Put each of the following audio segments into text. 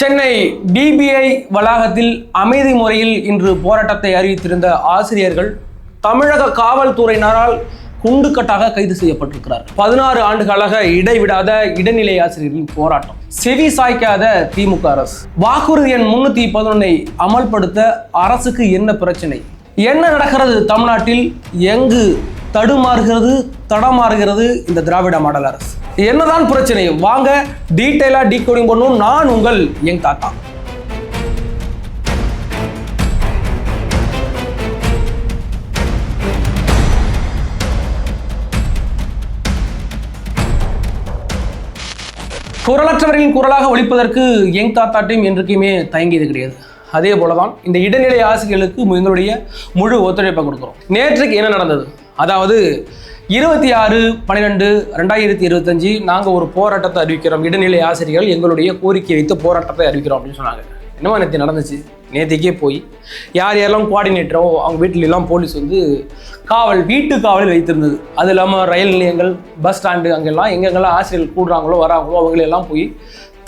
Chennai DPI வளாகத்தில் அமைதி முறையில் இன்று போராட்டத்தை அறிவித்திருந்த ஆசிரியர்கள் தமிழக காவல்துறையினரால் குண்டுக்கட்டாக கைது செய்யப்பட்டிருக்கிறார். பதினாறு ஆண்டுகளாக இடைவிடாத இடைநிலை ஆசிரியர்களின் போராட்டம். செவி சாய்க்காத திமுக அரசு. வாக்குறுதி எண் முன்னூத்தி பதினொன்னை அமல்படுத்த அரசுக்கு என்ன பிரச்சனை? என்ன நடக்கிறது தமிழ்நாட்டில்? எங்கு தடுமாறுகிறது தடமாறுகிறது இந்த திராவிட மாடல் அரசு? என்னதான் பிரச்சனை? வாங்க டீட்டெயிலாக டீகோடிங் பண்ணும் நான் உங்கள் எங் தாத்தா. குரலற்றவர்களின் குரலாக ஒழிப்பதற்கு எங் தாத்தா டீம் என்றைக்குமே தயங்கியது கிடையாது. அதே போல தான் இந்த இடைநிலை ஆசிரியர்களுக்கு எங்களுடைய முழு ஒத்துழைப்பை கொடுக்குறோம். நேற்றுக்கு என்ன நடந்தது? அதாவது இருபத்தி ஆறு பன்னிரெண்டு ரெண்டாயிரத்தி இருபத்தஞ்சு நாங்கள் ஒரு போராட்டத்தை அறிவிக்கிறோம். இடைநிலை ஆசிரியர்கள் எங்களுடைய கோரிக்கை வைத்து போராட்டத்தை அறிவிக்கிறோம் அப்படின்னு சொன்னாங்க. என்னமா நேற்று நடந்துச்சு? நேற்றுக்கே போய் யார் யாரெல்லாம் கோஆர்டினேட்டரோ அவங்க வீட்டில எல்லாம் போலீஸ் வந்து காவல் வீட்டு காவலில் வைத்திருந்தது. அது இல்லாமல் ரயில் நிலையங்கள் பஸ் ஸ்டாண்டு அங்கெல்லாம் எங்கெங்கெல்லாம் ஆசிரியர்கள் கூடுறாங்களோ வராங்களோ அவங்களெல்லாம் போய்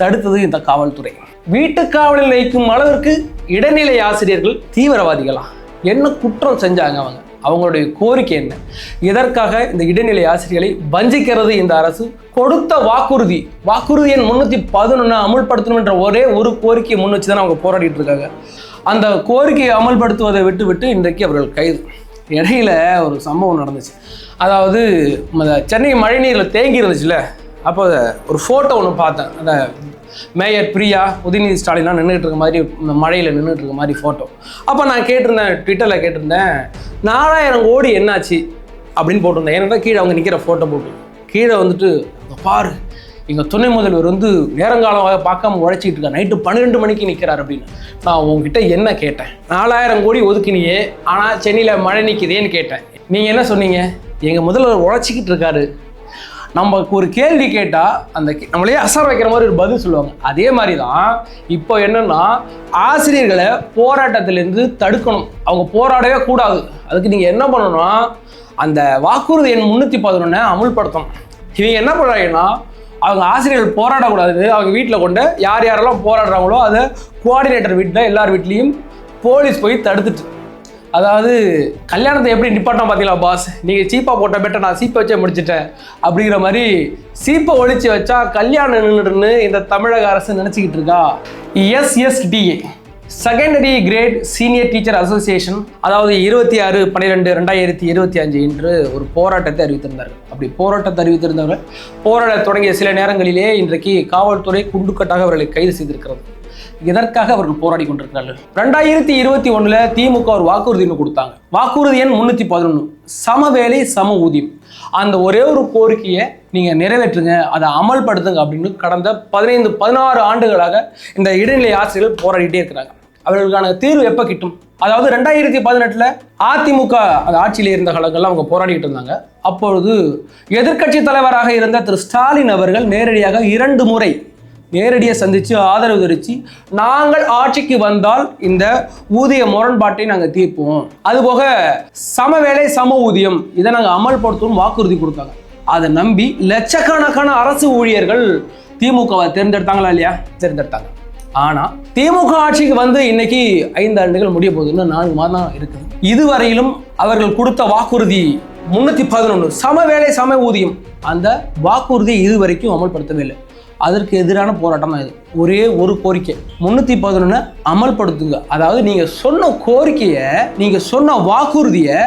தடுத்தது இந்த காவல்துறை. வீட்டு காவலில் வைக்கும் அளவிற்கு இடைநிலை ஆசிரியர்கள் தீவிரவாதிகளா? என்ன குற்றம் செஞ்சாங்க அவங்க? அவங்களுடைய கோரிக்கை என்ன? இதற்காக இந்த இடைநிலை ஆசிரியர்களை வஞ்சிக்கிறது இந்த அரசு? கொடுத்த வாக்குறுதி வாக்குறுதி எண் முன்னூற்றி பதினொன்று அமுல்படுத்தணும் என்ற ஒரே ஒரு கோரிக்கையை முன் வச்சு தான் அவங்க போராடிட்டு இருக்காங்க. அந்த கோரிக்கையை அமல்படுத்துவதை விட்டு விட்டு இன்றைக்கு அவர்கள் கைது. இடையில ஒரு சம்பவம் நடந்துச்சு. அதாவது சென்னை சென்னை மழைநீரில் தேங்கி இருந்துச்சுல அப்போ ஒரு ஃபோட்டோ ஒன்று பார்த்தேன். அந்த மேயர் பிரியா உதயநிதி ஸ்டாலின்லாம் நின்றுட்டு இருக்க மாதிரி மழையில் நின்றுட்டு இருக்க மாதிரி ஃபோட்டோ அப்போ நான் கேட்டிருந்தேன் ட்விட்டரில் கேட்டிருந்தேன் நாலாயிரம் கோடி என்னாச்சு அப்படின்னு போட்டிருந்தேன். ஏன்னா கீழே அவங்க நிற்கிற ஃபோட்டோ போட்டு கீழே வந்துட்டு பாரு எங்கள் துணை முதல்வர் வந்து நேரங்காலமாக பார்க்காம உழைச்சிட்டு இருக்கார். நைட்டு பன்னிரெண்டு மணிக்கு நிற்கிறார் அப்படின்னு. நான் உங்ககிட்ட என்ன கேட்டேன்? நாலாயிரம் கோடி ஒதுக்கினியே ஆனால் சென்னையில் மழை நிற்குதேன்னு கேட்டேன். நீங்கள் என்ன சொன்னீங்க? எங்கள் முதல்வர் உழைச்சிக்கிட்டு இருக்காரு. நமக்கு ஒரு கேள்வி கேட்டால் அந்த கே- நம்மளே அசர் வைக்கிற மாதிரி ஒரு பதில் சொல்லுவாங்க. அதே மாதிரி தான் இப்போ என்னென்னா ஆசிரியர்களை போராட்டத்திலேருந்து தடுக்கணும். அவங்க போராடவே கூடாது. அதுக்கு நீங்கள் என்ன பண்ணணும்னா அந்த வாக்குறுதி எண் முந்நூற்றி பதினொன்னை அமுல்படுத்தணும். இவங்க என்ன பண்ணுறாங்கன்னா அவங்க ஆசிரியர்கள் போராடக்கூடாது. அவங்க வீட்டில் கொண்டு யார் யாரெல்லாம் போராடுறாங்களோ அதை கோஆர்டினேட்டர் வீட்டில் எல்லார் வீட்லேயும் போலீஸ் போய் தடுத்துட்டு அதாவது கல்யாணத்தை எப்படி நிப்பாட்டம் பார்த்தீங்களா பாஸ் நீங்கள் சீப்பாக போட்ட பெட்ட நான் சீப்பை வச்சே முடிச்சிட்டேன். அப்படிங்கிற மாதிரி சீப்பை ஒழிச்சு வச்சா கல்யாணம் நின்றுன்னு இந்த தமிழக அரசு நினச்சிக்கிட்டு இருக்கா? SSTA secondary grade senior teacher association அதாவது இருபத்தி ஆறு பன்னிரெண்டு ரெண்டாயிரத்தி இருபத்தி அஞ்சு இன்று ஒரு போராட்டத்தை அறிவித்திருந்தார்கள். அப்படி போராட்டத்தை அறிவித்திருந்தவர்கள் போராட தொடங்கிய சில நேரங்களிலே இன்றைக்கு காவல்துறை குண்டுக்கட்டாக அவர்களை கைது செய்திருக்கிறது. இதற்காக அவர்கள் போராடி கொண்டிருக்கிறார்கள். ரெண்டாயிரத்தி இருபத்தி ஒண்ணுல திமுக ஒரு வாக்குறுதி கொடுத்தாங்க. வாக்குறுதி எண் முன்னூத்தி பதினொன்று சம வேலை சம ஊதியம். அந்த ஒரே ஒரு கோரிக்கையை நீங்க நிறைவேற்றுங்க அதை அமல்படுத்துங்க அப்படின்னு கடந்த பதினைந்து பதினாறு ஆண்டுகளாக இந்த இடைநிலை ஆசிரியர்கள் போராடிட்டே இருக்கிறாங்க. அவர்களுக்கான தீர்வு எப்போ கிட்டும்? அதாவது ரெண்டாயிரத்தி பதினெட்டில் அதிமுக அந்த ஆட்சியில் இருந்த காலங்கள்லாம் அவங்க போராடிக்கிட்டு இருந்தாங்க. அப்பொழுது எதிர்க்கட்சி தலைவராக இருந்த திரு ஸ்டாலின் அவர்கள் நேரடியாக இரண்டு முறை நேரடியாக சந்தித்து ஆதரவு தெரிவித்து நாங்கள் ஆட்சிக்கு வந்தால் இந்த ஊதிய முரண்பாட்டை நாங்கள் தீர்ப்போம். அதுபோக சம வேலை சம ஊதியம் இதை நாங்கள் அமல்படுத்தணும் வாக்குறுதி கொடுத்தாங்க. அதை நம்பி லட்சக்கணக்கான அரசு ஊழியர்கள் திமுகவை தேர்ந்தெடுத்தாங்களா இல்லையா? தேர்ந்தெடுத்தாங்க. ஆனால் திமுக ஆட்சிக்கு வந்து இன்னைக்கு ஐந்து ஆண்டுகள் முடிய போகுது. இன்னும் நான்கு மாதம் தான் இருக்குது இதுவரையிலும் அவர்கள் கொடுத்த வாக்குறுதி முன்னூற்றி பதினொன்று சம வேலை சம ஊதியம். அந்த வாக்குறுதியை இதுவரைக்கும் அமல்படுத்தவே இல்லை. அதற்கு எதிரான போராட்டம் இது ஒரே ஒரு கோரிக்கை. முன்னூற்றி பதினொன்று அமல்படுத்துங்க. அதாவது நீங்கள் சொன்ன கோரிக்கையை நீங்கள் சொன்ன வாக்குறுதியை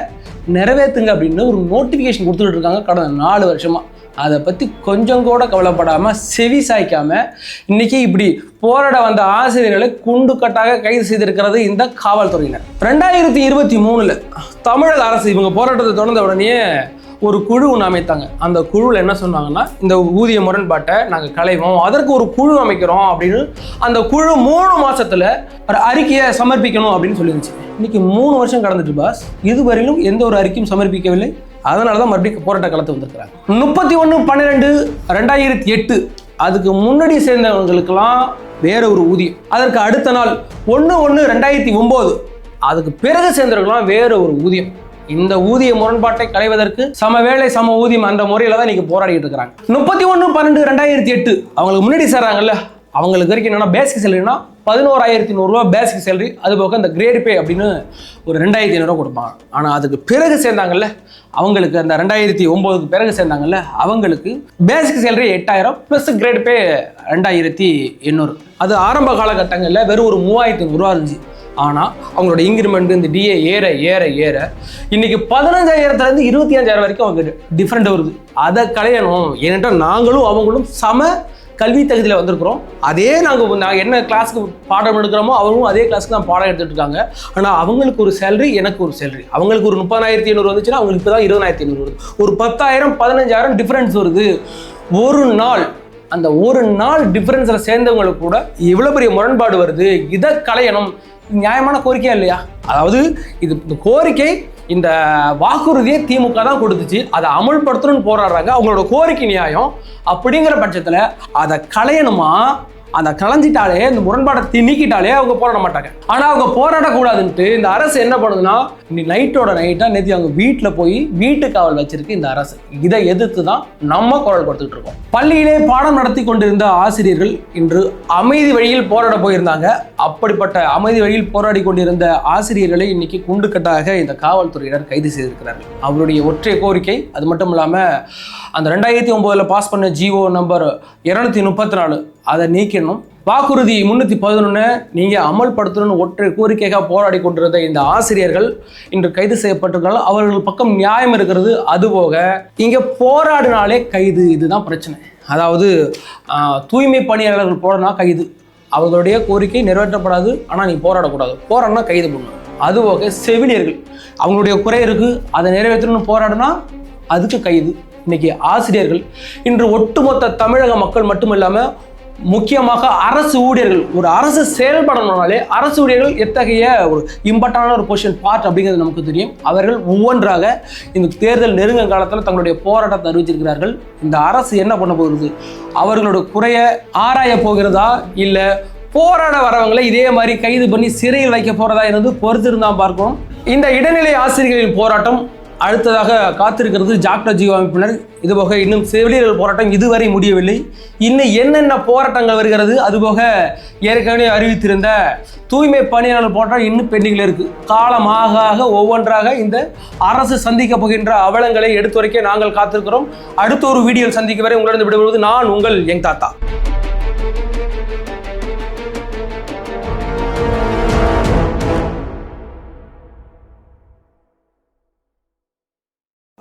நிறைவேற்றுங்க அப்படின்னு ஒரு நோட்டிஃபிகேஷன் கொடுத்துட்டு இருக்காங்க கடந்த நாலு வருஷமாக அதை பற்றி கொஞ்சம் கூட கவலைப்படாமல் செவி சாய்க்காமல் இன்னைக்கு இப்படி போராட வந்த ஆசிரியர்களை குண்டு கட்டாக கைது செய்திருக்கிறது இந்த காவல்துறையினர். ரெண்டாயிரத்தி இருபத்தி மூணில் தமிழக அரசு இவங்க போராட்டத்தை தொடர்ந்த உடனே ஒரு குழு ஒன்று அமைத்தாங்க. அந்த குழுவில் என்ன சொன்னாங்கன்னா இந்த ஊதிய முரண்பாட்டை நாங்கள் களைவோம் அதற்கு ஒரு குழு அமைக்கிறோம் அப்படின்னு அந்த குழு மூணு மாதத்தில் ஒரு அறிக்கையை சமர்ப்பிக்கணும் அப்படின்னு சொல்லியிருந்துச்சு இன்னைக்கு மூணு வருஷம் கடந்துட்டு பாஸ். இதுவரையிலும் எந்த ஒரு அறிக்கையும் சமர்ப்பிக்கவில்லை. அதனால தான் மறுபடியும் போராட்ட களத்து வந்திருக்கிறாங்க. முப்பத்தி ஒன்று பன்னிரெண்டு ரெண்டாயிரத்தி எட்டு. அதுக்கு முன்னாடி சேர்ந்தவங்களுக்கெல்லாம் வேற ஒரு ஊதியம். அதற்கு அடுத்த நாள் ஒன்று ஒன்று ரெண்டாயிரத்தி ஒம்பது. அதுக்கு பிறகு சேர்ந்தவர்களாம் வேற ஒரு ஊதியம். இந்த ஊதிய முரண்பாட்டை களைவதற்கு சம வேலை சம ஊதியம் அந்த முறையில தான் இன்னைக்கு போராடிட்டு இருக்கிறாங்க. முப்பத்தி ஒன்று பன்னெண்டு ரெண்டாயிரத்தி எட்டு அவங்களுக்கு முன்னாடி சேர்றாங்கல்ல அவங்களுக்கு வரைக்கும் என்னன்னா பேசிக் சேலரினா பதினோராயிரத்தி நூறுரூவா பேசிக் சேலரி அது போக இந்த கிரேட் பே அப்படின்னு ஒரு ரெண்டாயிரத்தி ஐநூறுரூவா கொடுப்பாங்க. ஆனால் அதுக்கு பிறகு சேர்ந்தாங்கல்ல அவங்களுக்கு அந்த ரெண்டாயிரத்தி ஒம்போதுக்கு பிறகு சேர்ந்தாங்கல்ல அவங்களுக்கு பேசிக் சேலரி எட்டாயிரம் ப்ளஸ் கிரேட் பே ரெண்டாயிரத்தி எண்ணூறு. அது ஆரம்ப காலகட்டங்களில் வெறும் ஒரு மூவாயிரத்தி நூறுரூவா இருந்துச்சு. ஆனால் அவங்களோட இன்க்ரிமெண்ட் இந்த டிஏ ஏற ஏற ஏற இன்னைக்கு பதினஞ்சாயிரத்துலேருந்து இருபத்தி அஞ்சாயிரம் வரைக்கும் அவங்க டிஃப்ரெண்ட் வருது. அதை கலையணும் ஏனென்றால் நாங்களும் அவங்களும் சம கல்வி தகுதியில் வந்திருக்கிறோம். அதே நாங்கள் நாங்கள் என்ன கிளாஸுக்கு பாடம் எடுக்கிறோமோ அவங்களும் அதே கிளாஸுக்கு தான் பாடம் எடுத்துகிட்டு இருக்காங்க. ஆனால் அவங்களுக்கு ஒரு சேலரி எனக்கு ஒரு சேலரி அவங்களுக்கு ஒரு முப்பதாயிரத்தி ஐநூறு வந்துச்சுன்னா அவங்களுக்கு இப்போ தான் இருபதாயிரத்தி ஐநூறு வருது. ஒரு பத்தாயிரம் பதினஞ்சாயிரம் டிஃப்ரென்ஸ் வருது. ஒரு நாள் அந்த ஒரு நாள் டிஃப்ரென்ஸில் சேர்ந்தவங்களுக்கு கூட இவ்வளோ பெரிய முரண்பாடு வருது. இதை கலையணும் நியாயமான கோரிக்கையா இல்லையா? அதாவது இது இந்த கோரிக்கை இந்த வாக்குறுதியை திமுக தான் கொடுத்துச்சு. அதை அமுல்படுத்தணும்னு போராடுறாங்க. அவங்களோட கோரிக்கை நியாயம் அப்படிங்கிற பட்சத்தில் அதை களையணுமா? அந்த கலைஞ்சிட்டாலே இந்த முரண்பாடத்தை திணிக்கிட்டாலே அவங்க போராட மாட்டாங்க. ஆனால் அவங்க போராடக்கூடாதுன்ட்டு இந்த அரசு என்ன பண்ணுதுன்னா நீ நைட்டோட நைட்டாக நேற்று அவங்க வீட்டில் போய் வீட்டு காவல் வச்சிருக்கு இந்த அரசு. இதை எதிர்த்து தான் நம்ம குரல் கொடுத்துட்டு இருக்கோம். பள்ளியிலே பாடம் நடத்தி கொண்டிருந்த ஆசிரியர்கள் இன்று அமைதி வழியில் போராட போயிருந்தாங்க. அப்படிப்பட்ட அமைதி வழியில் போராடி கொண்டிருந்த ஆசிரியர்களை இன்னைக்கு குண்டுக்கட்டாக இந்த காவல்துறையினர் கைது செய்திருக்கிறார்கள். அவருடைய ஒற்றை கோரிக்கை அது மட்டும் இல்லாமல் அந்த ரெண்டாயிரத்தி ஒம்போதில் பாஸ் பண்ண ஜிஓ நம்பர் இரநூத்தி முப்பத்தி நாலு அதை நீக்கணும். வாக்குறுதி முன்னூற்றி பதினொன்று நீங்கள் அமல்படுத்தணும்னு ஒற்றை கோரிக்கைக்காக போராடி கொண்டிருந்த இந்த ஆசிரியர்கள் இன்று கைது செய்யப்பட்டிருக்காங்க அவர்கள் பக்கம் நியாயம் இருக்கிறது. அதுபோக இங்கே போராடினாலே கைது இதுதான் பிரச்சனை. அதாவது தூய்மை பணியாளர்கள் போடனா கைது. அவர்களுடைய கோரிக்கை நிறைவேற்றப்படாது ஆனால் நீ போராடக்கூடாது. போராடினா கைது பண்ணணும் அதுபோக செவிலியர்கள் அவங்களுடைய குறை இருக்குது அதை நிறைவேற்றணும்னு போராடினா அதுக்கு கைது. இன்னைக்கு ஆசிரியர்கள் இன்று ஒட்டுமொத்த தமிழக மக்கள் மட்டும் இல்லாமல் முக்கியமாக அரசு ஊழியர்கள் ஒரு அரசு செயல்படணும்னாலே அரசு ஊழியர்கள் எத்தகைய ஒரு இம்பார்ட்டான ஒரு பொசிஷன் பார்ட் அப்படிங்கிறது நமக்கு தெரியும். அவர்கள் ஒவ்வொன்றாக இந்த தேர்தல் நெருங்க காலத்தில் தங்களுடைய போராட்டத்தை அறிவிச்சிருக்கிறார்கள் இந்த அரசு என்ன பண்ண போகிறது? அவர்களோட குறைய ஆராய போகிறதா? இல்லை போராட வரவங்களை இதே மாதிரி கைது பண்ணி சிறையில் வைக்க போகிறதா இருந்து பொறுத்திருந்தான் பார்க்கணும். இந்த இடைநிலை ஆசிரியர்களின் போராட்டம் அடுத்ததாக காத்திருக்கிறது ஜாக்டர் ஜீவ அமைப்பினர். இதுபோக இன்னும் செவிலியர்கள் போராட்டம் இதுவரை முடியவில்லை. இன்னும் என்னென்ன போராட்டங்கள் வருகிறது அதுபோக ஏற்கனவே அறிவித்திருந்த தூய்மை பணியாளர் போராட்டம் இன்னும் பெண்டிங்கில் இருக்குது காலமாக ஆக ஒவ்வொன்றாக இந்த அரசு சந்திக்க போகின்ற அவலங்களை எடுத்துரைக்க நாங்கள் காத்திருக்கிறோம். அடுத்த ஒரு வீடியோவில் சந்திக்க வரை உங்களிடம் விடுபடுவது நான் உங்கள் எங் தாத்தா.